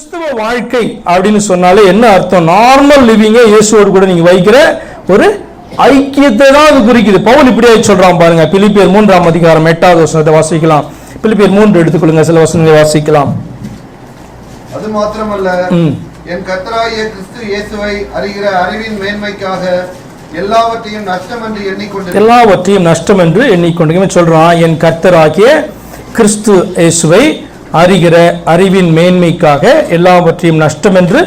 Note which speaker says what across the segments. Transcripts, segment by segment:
Speaker 1: கிறிஸ்தவ வாழ்க்கை அப்படின்னு சொன்னாலே என்ன அர்த்தம்? நார்மல் லிவிங்க இயேசுவோடு கூட நீங்க வைக்கிற ஒரு ஐக்கியத்தை தான் அது குறிக்குது. பவுல் இப்படியே சொல்றான் பாருங்க. பிலிப்பியர் மூன்றாம் அதிகாரம் எட்டாவது வசனத்தை வாசிக்கலாம். பிலிப்பியர் மூன்று எடுத்துக்கொள்ளுங்க. சில வசனங்களை வாசிக்கலாம்.
Speaker 2: அது மாத்திரமல்ல. என் கர்த்தராகிய கிறிஸ்து இயேசுவை அறிகிற அறிவின் மேன்மைக்காக எல்லாவற்றையும் நஷ்டம் என்று எண்ணிக்கொண்டு
Speaker 1: எல்லாவற்றையும் நஷ்டம் என்று எண்ணிக்கொண்டு சொல்றான் என் கர்த்தராகிய கிறிஸ்து இயேசுவை அறிகிற அறிவின் மேன்மைக்காக எல்லாவற்றையும் நஷ்டம் என்று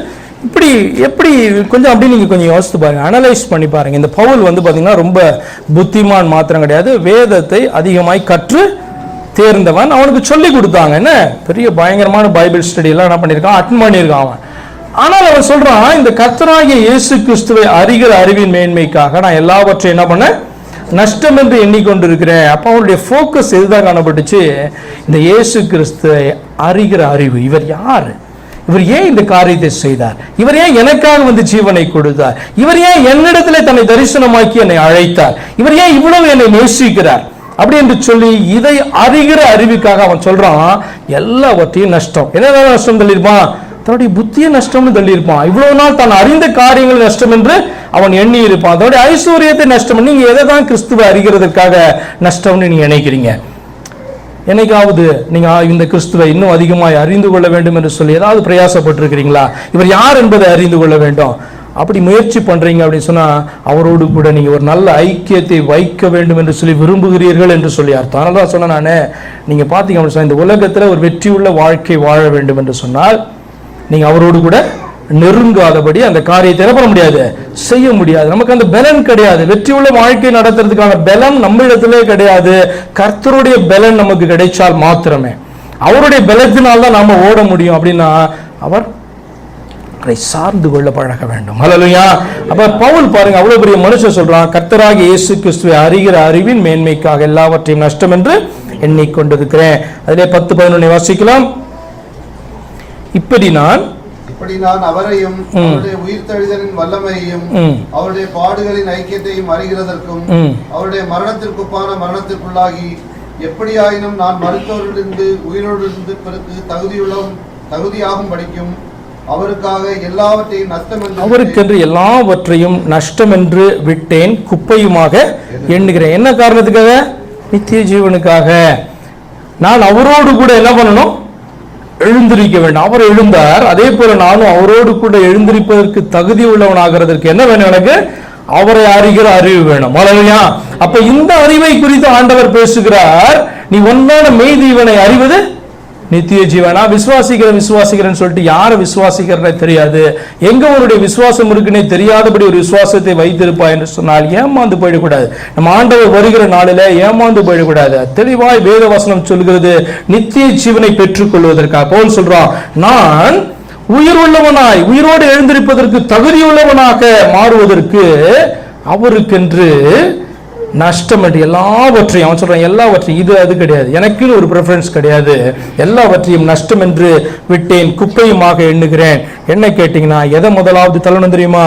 Speaker 1: இப்படி எப்படி கொஞ்சம் அப்படி நீங்கள் கொஞ்சம் யோசித்து பாருங்கள் அனலைஸ் பண்ணி பாருங்கள் இந்த பவுல் வந்து பார்த்திங்கன்னா ரொம்ப புத்திமான் மாத்திரம் கிடையாது. வேதத்தை அதிகமாய் கற்று தேர்ந்தவன் அவனுக்கு சொல்லி கொடுத்தாங்க. என்ன? பெரிய பயங்கரமான பைபிள் ஸ்டடி எல்லாம் என்ன பண்ணியிருக்கான்? அட்டன் பண்ணியிருக்கான் அவன். ஆனால் அவன் சொல்றான் இந்த கத்தராகிய இயேசு கிறிஸ்துவை அறிகிற அறிவின் மேன்மைக்காக நான் எல்லாவற்றையும் என்ன பண்ணேன்? நஷ்டம் என்று எண்ணிக்கொண்டிருக்கிற அப்போ அவனுடைய ஃபோக்கஸ் எதுதான் காணப்பட்டுச்சு? இந்த இயேசு கிறிஸ்துவை அறிகிற அறிவு. இவர் யார்? இவர் ஏன் இந்த காரியத்தை செய்தார்? இவர் ஏன் எனக்காக வந்து ஜீவனை கொடுத்தார்? இவர் ஏன் என்னிடத்திலே தன்னை தரிசனமாக்கி என்னை அழைத்தார்? இவர் ஏன் இவ்வளவு என்னை நேசிக்கிறார்? அப்படி என்று சொல்லி இதை அறிகிற அறிவுக்காக அவன் சொல்றான் எல்லாவற்றையும் நஷ்டம். என்ன நஷ்டம் தள்ளியிருப்பான் தன்னுடைய புத்திய நஷ்டம்னு தள்ளியிருப்பான். இவ்வளவு நாள் தான் அறிந்த காரியங்கள் நஷ்டம் என்று அவன் எண்ணி இருப்பான் அதோடைய ஐஸ்வர்யத்தை நஷ்டம் நீங்க எதை தான் கிறிஸ்துவை அறிகிறதுக்காக நஷ்டம்னு நீங்க நினைக்கிறீங்க? என்னைக்காவது நீங்க இந்த கிறிஸ்துவை இன்னும் அதிகமாய் அறிந்து கொள்ள வேண்டும் என்று சொல்லி ஏதாவது பிரயாசப்பட்டிருக்கிறீங்களா? இவர் யார் என்பதை அறிந்து கொள்ள வேண்டும். அப்படி முயற்சி பண்றீங்க அப்படின்னு சொன்னா அவரோடு கூட நீங்க ஒரு நல்ல ஐக்கியத்தை வைக்க வேண்டும் என்று சொல்லி விரும்புகிறீர்கள் என்று சொல்லி அர்த்தம். அதனால தான் சொன்னேன் நான். நீங்க பாத்தீங்க அப்படின்னு சொன்னா இந்த உலகத்துல ஒரு வெற்றியுள்ள வாழ்க்கை வாழ வேண்டும் என்று சொன்னால் நீங்க அவரோடு கூட நெருங்காதபடி அந்த காரியத்தை என்ன பண்ண முடியாது? செய்ய முடியாது. நமக்கு அந்த பலன் கிடையாது. வெற்றியுள்ள வாழ்க்கை நடத்துறதுக்கான பலன் நம்ம இடத்திலே கிடையாது. கர்த்தருடைய பலன் நமக்கு கிடைச்சால் மாத்திரமே. அவருடைய பலத்தினால் தான் நாம ஓட முடியும். அப்படின்னா அவர் அவரை சார்ந்து கொள்ள பழக வேண்டும். ஹalleluya அப்ப பவுல் பாருங்க அவ்வளவு பெரிய மனுஷன் சொல்றான் கர்த்தராக இயேசு கிறிஸ்துவை அறிகிற அறிவின் மேன்மைக்காக எல்லாவற்றையும் நஷ்டம் என்று எண்ணிக்கொண்டிருக்கிறேன். அதிலே பத்து பதினொன்னு வாசிக்கலாம். இப்படி நான்
Speaker 2: இப்படி நான் அவரையும் அவருடைய உயிர்த்தெழுதலின் வல்லமையையும். அவருடைய பாடுகளின் ஐக்கியத்தையும் அறிகிறதற்கும். அவருடைய மரணத்திற்குப்பான மரணத்திற்குள்ளாகி எப்படியாயினும் நான் மருத்துவரிலிருந்து உயிரோடிருந்து பிறகு தகுதியுள்ள தகுதியாகும் படிக்கும் அவருக்காக எல்லாவற்றையும் நஷ்டம் என்று
Speaker 1: அவருக்கென்று எல்லாவற்றையும் நஷ்டம் என்று விட்டேன் குப்பையுமாக எண்ணுகிறேன். என்ன காரணத்துக்காக? நித்திய ஜீவனுக்காக. நான் அவரோடு கூட என்ன பண்ணணும்? எழுந்திருக்க வேண்டும். அவர் எழுந்தார். அதே போல நானும் அவரோடு கூட எழுந்திருப்பதற்கு தகுதி உள்ளவனாகிறதற்கு என்ன வேணும் எனக்கு? அவரை அறிகிற அறிவு வேணும். அல்லையா. அப்ப இந்த அறிவை குறித்து ஆண்டவர் பேசுகிறார். நீ ஒன்றான மெய்தீவனை அறிவது நித்திய ஜீவனா? விசுவாசிக்கிறேன் விசுவாசிக்கிறேன்னு சொல்லிட்டு யாரை விசுவாசிக்கிறனே தெரியாது. எங்க உன்னுடைய விசுவாசம் இருக்குன்னே தெரியாதபடி ஒரு விசுவாசத்தை வைத்திருப்பா என்று சொன்னால் ஏமாந்து போயிடக்கூடாது. நம்ம ஆண்டவர் வருகிற நாளில் ஏமாந்து போயிடக்கூடாது. தெளிவாய் வேத வசனம் சொல்கிறது நித்திய ஜீவனை பெற்றுக்கொள்வதற்காக. போல் சொல்றான் நான் உயிர் உள்ளவனாய் உயிரோடு எழுந்திருப்பதற்கு தகுதியுள்ளவனாக மாறுவதற்கு அவருக்கென்று நஷ்டம் என்று எல்லாவற்றையும் அவன் சொல்கிறான் எல்லாவற்றையும் இது அது கிடையாது. எனக்குன்னு ஒரு ப்ரிஃபரன்ஸ் கிடையாது. எல்லாவற்றையும் நஷ்டம் என்று விட்டேன் குப்பையுமாக எண்ணுகிறேன். என்ன கேட்டிங்கன்னா எதை முதலாவது தள்ளணும் தெரியுமா?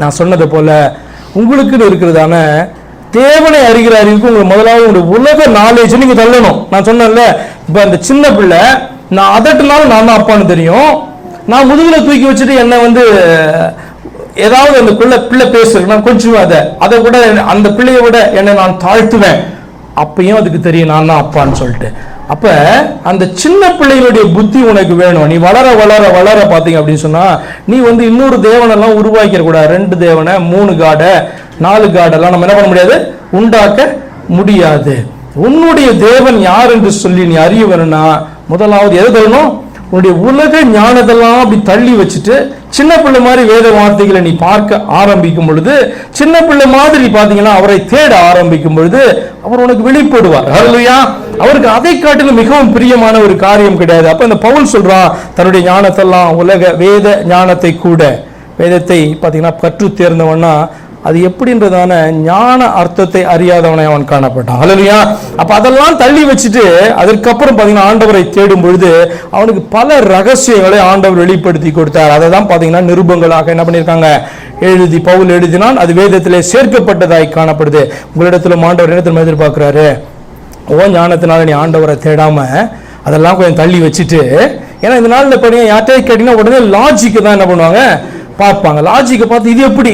Speaker 1: நான் சொன்னது போல உங்களுக்குன்னு இருக்கிறதான தேவனை அறிகிற அறிவுக்கு உங்களுக்கு முதலாவது உங்களுடைய உலக நாலேஜ் நீங்கள் தள்ளணும். நான் சொன்னேன்ல இப்போ அந்த சின்ன பிள்ளை நான் அதட்டுனாலும் நான் தான் அப்பான்னு தெரியும்? நான் முதுகில் தூக்கி வச்சுட்டு என்னை வந்து ஏதாவது அந்த பிள்ளை பிள்ளை பேசுறேன் நான் கொஞ்சம் அதை அதை கூட அந்த பிள்ளையை விட என்னை நான் தாழ்த்துவேன். அப்பயும் அதுக்கு தெரியும் நான் தான் அப்பான்னு சொல்லிட்டு. அப்ப அந்த சின்ன பிள்ளைகளுடைய புத்தி உனக்கு வேணும். நீ வளர வளர வளர பாத்தீங்க அப்படின்னு சொன்னா நீ வந்து இன்னொரு தேவனெல்லாம் உருவாக்கிற கூடாது ரெண்டு தேவனை மூணு காடை நாலு காடெல்லாம் நம்ம என்ன பண்ண முடியாது? உண்டாக்க முடியாது. உன்னுடைய தேவன் யார் என்று சொல்லி நீ அறிய வேணும்னா முதலாவது எது தரணும்? உன்னுடைய உலக ஞானத்தெல்லாம் அப்படி தள்ளி வச்சுட்டு சின்ன பிள்ளை மாதிரி வேத வார்த்தைகளை நீ பார்க்க ஆரம்பிக்கும் பொழுது சின்ன பிள்ளை மாதிரி பார்த்தீங்கன்னா அவரை தேட ஆரம்பிக்கும் பொழுது அவர் உனக்கு வெளிப்படுவார். ஹalleluya. அவருக்கு அதை காட்டிலும் மிகவும் பிரியமான ஒரு காரியம் கிடையாது. அப்போ இந்த பவுல் சொல்றான் தன்னுடைய ஞானத்தெல்லாம் உலக வேத ஞானத்தை கூட. வேதத்தை பார்த்தீங்கன்னா கற்று தேர்ந்தவன்னா அது எப்படின்றதான ஞான அர்த்தத்தை அறியாதவனை அவன் காணப்பட்டான். ஹalleluya அப்ப அதெல்லாம் தள்ளி வச்சுட்டு அதற்கப்புறம் பாத்தீங்கன்னா ஆண்டவரை தேடும் பொழுது அவனுக்கு பல ரகசியங்களை ஆண்டவர் வெளிப்படுத்தி கொடுத்தார். அதை தான் பாத்தீங்கன்னா நிருபங்களாக என்ன பண்ணியிருக்காங்க? எழுதி பவுல் எழுதினால் அது வேதத்திலே சேர்க்கப்பட்டதாய் காணப்படுது. உங்களிடத்துல ஆண்டவர் இடத்துல எதிர்பார்க்கிறாரு? ஓ ஞானத்தினால நீ ஆண்டவரை தேடாம அதெல்லாம் கொஞ்சம் தள்ளி வச்சுட்டு ஏன்னா இந்த நாளில் படிங்க யார்கிட்டயே கேட்டீங்கன்னா உடனே லாஜிக்கு தான் என்ன பண்ணுவாங்க? பார்ப்பாங்க. லாஜிக்கை பார்த்து இது எப்படி?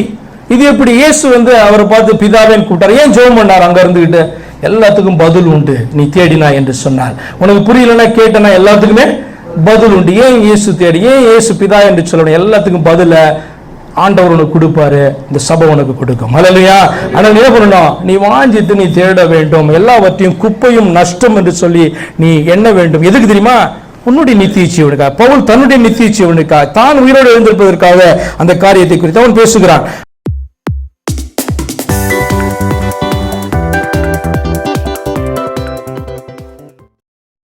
Speaker 1: இது எப்படி இயேசு வந்து அவரை பார்த்து பிதாவேன்னு கூப்பிட்டார்? ஏன் ஜோம் பண்ணார்? அங்க இருந்துகிட்டு எல்லாத்துக்கும் பதில் உண்டு. நீ தேடினா என்று சொன்னார். உனக்கு புரியலன்னா கேட்டனா எல்லாத்துக்குமே பதில் உண்டு. ஏன் இயேசு தேடி? ஏன் இயேசு பிதா என்று சொல்லணும்? எல்லாத்துக்கும் பதில ஆண்டவர் உனக்கு கொடுப்பாரு. இந்த சபை உனக்கு கொடுக்கும். அல்லையா ஆனால் நீ என்ன பண்ணணும்? நீ வாஞ்சித்து நீ தேட வேண்டும். எல்லாவற்றையும் குப்பையும் நஷ்டம் என்று சொல்லி நீ எண்ண வேண்டும். எதுக்கு தெரியுமா? உன்னுடைய நித்திய ஜீவனுக்காக. பவுல் தன்னுடைய நித்திய ஜீவனுக்காக தான் உயிரோடு எழுந்திருப்பதற்காக அந்த காரியத்தை குறித்து அவன் பேசுகிறான்.